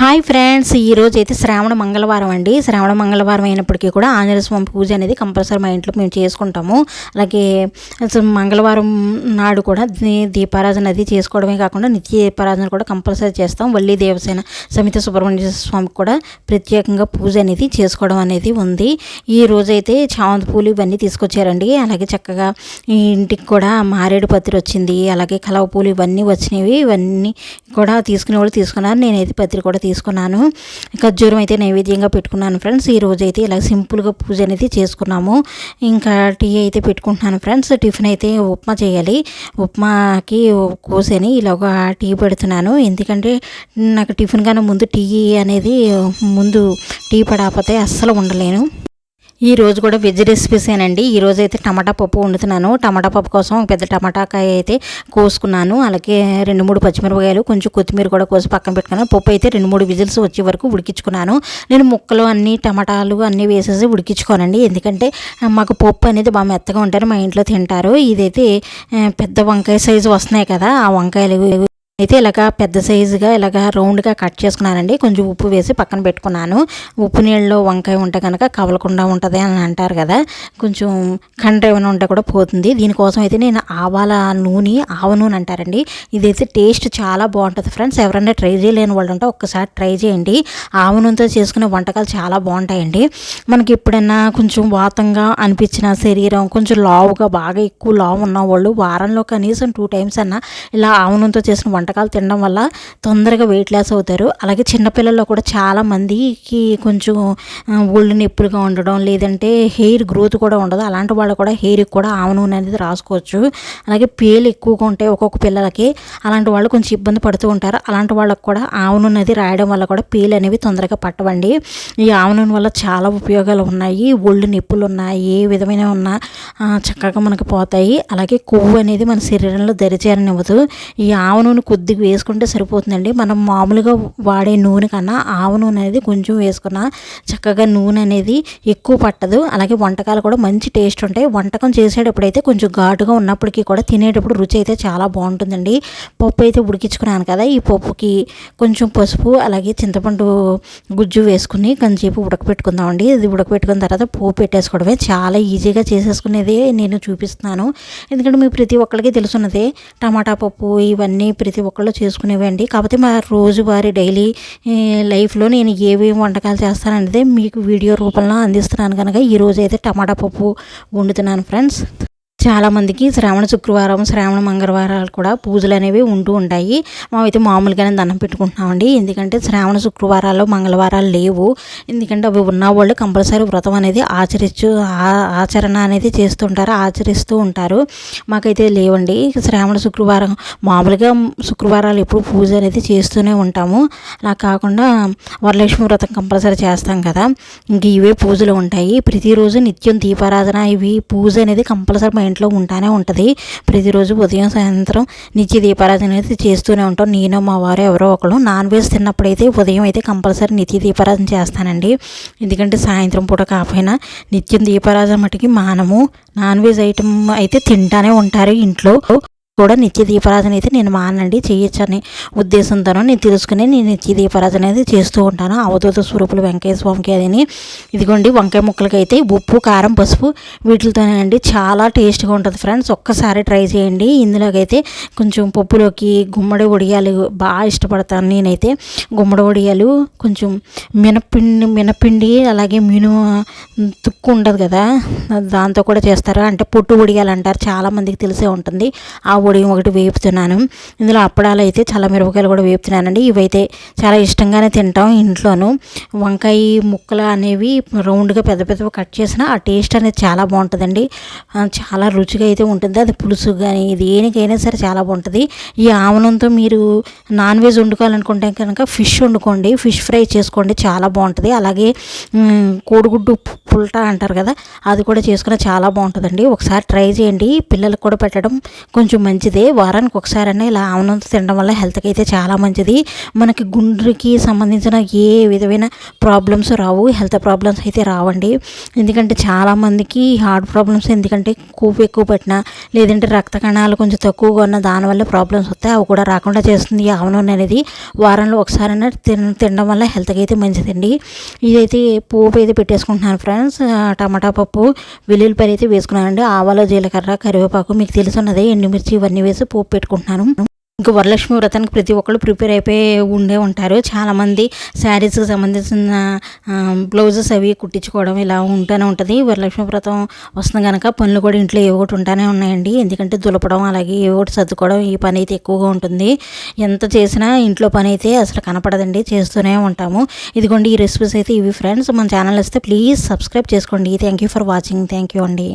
Hi friends ఈ రోజు అయితే శ్రావణ మంగళవారం అండి. శ్రావణ మంగళవారం అయినప్పటికీ కూడా ఆంజనేయ స్వామి పూజ అనేది కంపల్సరీ మా ఇంట్లో మేము చేసుకుంటాము. అలాగే మంగళవారం నాడు కూడా దీపారాధన అది చేసుకోవడమే కాకుండా నిత్య దీపారాధన కూడా కంపల్సరీ చేస్తాం. వల్లి దేవసేన సమిత సుబ్రహ్మణ్య స్వామికి కూడా ప్రత్యేకంగా పూజ అనేది చేసుకోవడం అనేది ఉంది. ఈ రోజైతే అయితే చామంతి పూలు ఇవన్నీ తీసుకొచ్చారండి. అలాగే చక్కగా ఈ ఇంటికి కూడా మారేడు పత్రి వచ్చింది. అలాగే కలవ పూలు ఇవన్నీ వచ్చినవి ఇవన్నీ కూడా తీసుకునే వాళ్ళు తీసుకున్నారు. నేనైతే పత్రి కూడా తీసుకున్నాను. ఖర్జూరం అయితే నైవేద్యంగా పెట్టుకున్నాను ఫ్రెండ్స్ ఈ రోజు అయితే ఇలా సింపుల్గా పూజ అనేది చేసుకున్నాము. ఇంకా టీ అయితే పెట్టుకుంటున్నాను ఫ్రెండ్స్ టిఫిన్ అయితే ఉప్మా చేయాలి. ఉప్మాకి కోసని ఇలాగ టీ పెడుతున్నాను. ఎందుకంటే నాకు టిఫిన్ కన్నా ముందు టీ అనేది ముందు టీ పడకపోతే అస్సలు ఉండలేను. ఈ రోజు కూడా వెజ్ రెసిపీసేనండి ఈ అయితే టమాటా పప్పు వండుతున్నాను. టమాటా పప్పు కోసం పెద్ద టమాటాకాయ అయితే కోసుకున్నాను. అలాగే రెండు మూడు పచ్చిమిరపకాయలు కొంచెం కొత్తిమీర కూడా కోసి పక్కన పెట్టుకున్నాను. పప్పు అయితే రెండు మూడు విజిల్స్ వచ్చే వరకు ఉడికించుకున్నాను. నేను ముక్కలు అన్ని టమాటాలు అన్నీ వేసేసి ఉడికించుకోనండి. ఎందుకంటే మాకు పప్పు అనేది బాగా మెత్తగా ఉంటారు మా ఇంట్లో తింటారు. ఇదైతే పెద్ద వంకాయ సైజు వస్తున్నాయి కదా ఆ వంకాయలు అయితే ఇలాగ పెద్ద సైజుగా ఇలాగ రౌండ్గా కట్ చేసుకున్నానండి. కొంచెం ఉప్పు వేసి పక్కన పెట్టుకున్నాను. ఉప్పు నీళ్ళలో వంకాయ ఉంటే కనుక కవలకుండా ఉంటుంది అని అంటారు కదా కొంచెం కండ్ర ఏమైనా ఉంటే కూడా పోతుంది. దీనికోసం అయితే నేను ఆవాల నూనె ఆవ నూనె అంటారండి. ఇదైతే టేస్ట్ చాలా బాగుంటుంది ఫ్రెండ్స్. ఎవరైనా ట్రై చేయలేని వాళ్ళు ఉంటే ఒక్కసారి ట్రై చేయండి. ఆవ నూనెతో చేసుకునే వంటకాలు చాలా బాగుంటాయండి. మనకి ఎప్పుడైనా కొంచెం వాతంగా అనిపించిన శరీరం కొంచెం లావుగా బాగా ఎక్కువ లావు ఉన్న వాళ్ళు వారంలో కనీసం టూ టైమ్స్ అన్నా ఇలా ఆవ నూనెతో చేసిన వంటకాలు తినడం వల్ల తొందరగా వెయిట్ లాస్ అవుతారు. అలాగే చిన్నపిల్లల్లో కూడా చాలా మందికి కొంచెం ఒళ్ళు నొప్పులుగా ఉండడం లేదంటే హెయిర్ గ్రోత్ కూడా ఉండదు. అలాంటి వాళ్ళు కూడా హెయిర్కి కూడా ఆవ నూనె అనేది రాసుకోవచ్చు. అలాగే పేలు ఎక్కువగా ఉంటాయి ఒక్కొక్క పిల్లలకి. అలాంటి వాళ్ళు కొంచెం ఇబ్బంది పడుతూ ఉంటారు. అలాంటి వాళ్ళకి కూడా ఆవ నూనె అది రాయడం వల్ల కూడా పేలు అనేవి తొందరగా పట్టవండి. ఈ ఆవ నూనె వల్ల చాలా ఉపయోగాలు ఉన్నాయి. ఒళ్ళు నొప్పులు ఉన్నాయి ఏ విధమైన ఉన్నా చక్కగా మనకు పోతాయి. అలాగే కొవ్వు అనేది మన శరీరంలో దరిచేరనివ్వదు. ఈ ఆవ నూనె కొద్దిగా వేసుకుంటే సరిపోతుందండి. మనం మామూలుగా వాడే నూనె కన్నా ఆవ నూనె అనేది కొంచెం వేసుకున్న చక్కగా నూనె అనేది ఎక్కువ పట్టదు. అలాగే వంటకాలు కూడా మంచి టేస్ట్ ఉంటాయి. వంటకం చేసేటప్పుడు అయితే కొంచెం ఘాటుగా ఉన్నప్పటికీ కూడా తినేటప్పుడు రుచి అయితే చాలా బాగుంటుందండి. పప్పు అయితే ఉడికించుకున్నాను కదా ఈ పప్పుకి కొంచెం పసుపు అలాగే చింతపండు గుజ్జు వేసుకుని కొంచెంసేపు ఉడకపెట్టుకుందామండి. ఇది ఉడకపెట్టుకున్న తర్వాత పోపు పెట్టేసుకోవడమే. చాలా ఈజీగా చేసేసుకునేది నేను చూపిస్తున్నాను. ఎందుకంటే మీకు ప్రతి ఒక్కరికి తెలుసున్నదే టమాటా పప్పు ఇవన్నీ ప్రతి ఒకళ్ళు చేసుకునేవి అండి కాకపోతే మా రోజువారీ డైలీ లైఫ్లో నేను ఏవేమి వంటకాలు చేస్తాననేది మీకు వీడియో రూపంలో అందిస్తున్నాను కనుక ఈరోజు అయితే టమాటా పప్పు వండుతున్నాను ఫ్రెండ్స్. చాలామందికి శ్రావణ శుక్రవారం శ్రావణ మంగళవారాలు కూడా పూజలు అనేవి ఉంటూ ఉంటాయి. మేమైతే మామూలుగానే దండం పెట్టుకుంటున్నామండి. ఎందుకంటే శ్రావణ శుక్రవారాలు మంగళవారాలు లేవు. ఎందుకంటే అవి ఉన్న వాళ్ళు కంపల్సరీ వ్రతం అనేది ఆచరించు ఆ- ఆచరణ అనేది చేస్తుంటారు ఆచరిస్తూ ఉంటారు. మాకైతే లేవండి. శ్రావణ శుక్రవారం మామూలుగా శుక్రవారాలు ఎప్పుడు పూజ అనేది చేస్తూనే ఉంటాము. అలా కాకుండా వరలక్ష్మి వ్రతం కంపల్సరీ చేస్తాం కదా. ఇంక ఇవే పూజలు ఉంటాయి. ప్రతిరోజు నిత్యం దీపారాధన ఇవి పూజ అనేది కంపల్సరీ ఇంట్లో ఉంటానే ఉంటుంది. ప్రతిరోజు ఉదయం సాయంత్రం నిత్య దీపారాధన అయితే చేస్తూనే ఉంటాం. నేను మా వారు ఎవరో ఒకరు నాన్ వెజ్ తిన్నప్పుడైతే ఉదయం అయితే కంపల్సరీ నిత్య దీపారాధన చేస్తానండి. ఎందుకంటే సాయంత్రం పూట కాకపోయినా నిత్యం దీపారాధన మటుకి మానము. నాన్ వెజ్ ఐటమ్ అయితే తింటానే ఉంటారు ఇంట్లో. కూడా నిత్య దీపారాధన అయితే నేను మానండి. చేయొచ్చని ఉద్దేశంతో నేను తెలుసుకుని నేను నిత్య దీపారాధన అనేది చేస్తూ ఉంటాను. అవధూత స్వరూపులు వెంకయ్య స్వామికి అదని. ఇదిగోండి వంకాయ ముక్కలకి అయితే ఉప్పు కారం పసుపు వీటితోనేనండి. చాలా టేస్ట్గా ఉంటుంది ఫ్రెండ్స్. ఒక్కసారి ట్రై చేయండి. ఇందులోకైతే కొంచెం పప్పులోకి గుమ్మడి వడియాలు బాగా ఇష్టపడతాను నేనైతే. గుమ్మడి వడియాలు కొంచెం మినపిండి మినపిండి అలాగే మిను తుక్కు ఉండదు కదా దాంతో కూడా చేస్తారు? అంటే పొట్టు వడియాలు అంటారు. చాలామందికి తెలిసే ఉంటుంది. ఆ పొడి ఒకటి వేపుతున్నాను. ఇందులో అప్పడాలు అయితే చాలా మిరపకాయలు కూడా వేపుతున్నానండి. ఇవైతే చాలా ఇష్టంగానే తింటాం ఇంట్లోనూ. వంకాయ ముక్కలు అనేవి రౌండ్గా పెద్ద పెద్దవి కట్ చేసిన ఆ టేస్ట్ అనేది చాలా బాగుంటుందండి. చాలా రుచిగా అయితే ఉంటుంది. అది పులుసు కానీ దేనికైనా సరే చాలా బాగుంటుంది. ఈ ఆవనంతో మీరు నాన్ వెజ్ వండుకోవాలనుకుంటే కనుక ఫిష్ వండుకోండి. ఫిష్ ఫ్రై చేసుకోండి. చాలా బాగుంటుంది. అలాగే కోడిగుడ్డు పుల్టా అంటారు కదా అది కూడా చేసుకుని చాలా బాగుంటుందండి. ఒకసారి ట్రై చేయండి. పిల్లలకు కూడా పెట్టడం కొంచెం మంచిదే. వారానికి ఒకసారైనా ఇలా ఆవనం తినడం వల్ల హెల్త్కి అయితే చాలా మంచిది. మనకి గుండ్రుకి సంబంధించిన ఏ విధమైన ప్రాబ్లమ్స్ రావు. హెల్త్ ప్రాబ్లమ్స్ అయితే రావండి. ఎందుకంటే చాలామందికి హార్ట్ ప్రాబ్లమ్స్ ఎందుకంటే కూపు ఎక్కువ పెట్టినా లేదంటే రక్త కణాలు కొంచెం తక్కువగా ఉన్న దానివల్ల ప్రాబ్లమ్స్ వస్తాయి. అవి కూడా రాకుండా చేస్తుంది ఈ అనేది. వారంలో ఒకసారైనా తిన తినడం వల్ల హెల్త్కి అయితే మంచిదండి. ఇదైతే పోపు అయితే పెట్టేసుకుంటున్నాను ఫ్రెండ్స్. ఫ్రెండ్స్ టమాటా పప్పు వెల్లుల్లిపాయలు అయితే వేసుకున్నానండి. ఆవాలు జీలకర్ర కరివేపాకు మీకు తెలుసున్నదే ఎండుమిర్చి ఇవన్నీ వేసి పోపు పెట్టుకుంటున్నాను. ఇంకా వరలక్ష్మి వ్రతానికి ప్రతి ఒక్కళ్ళు ప్రిపేర్ అయిపోయి ఉండే ఉంటారు. చాలామంది శారీస్కి సంబంధించిన బ్లౌజెస్ అవి కుట్టించుకోవడం ఇలా ఉంటూనే ఉంటుంది. వరలక్ష్మి వ్రతం వస్తుంది కనుక పనులు కూడా ఇంట్లో ఏవో ఒకటి ఉంటానే ఉన్నాయండి. ఎందుకంటే దులపడం అలాగే ఏవో ఒకటి సర్దుకోవడం ఈ పని అయితే ఎక్కువగా ఉంటుంది. ఎంత చేసినా ఇంట్లో పని అయితే అసలు కనపడదండి. చేస్తూనే ఉంటాము. ఇదిగోండి ఈ రెసిపీస్ అయితే ఇవి ఫ్రెండ్స్ మన ఛానల్ వస్తే ప్లీజ్ సబ్స్క్రైబ్ చేసుకోండి. Thank you for watching thank you అండి.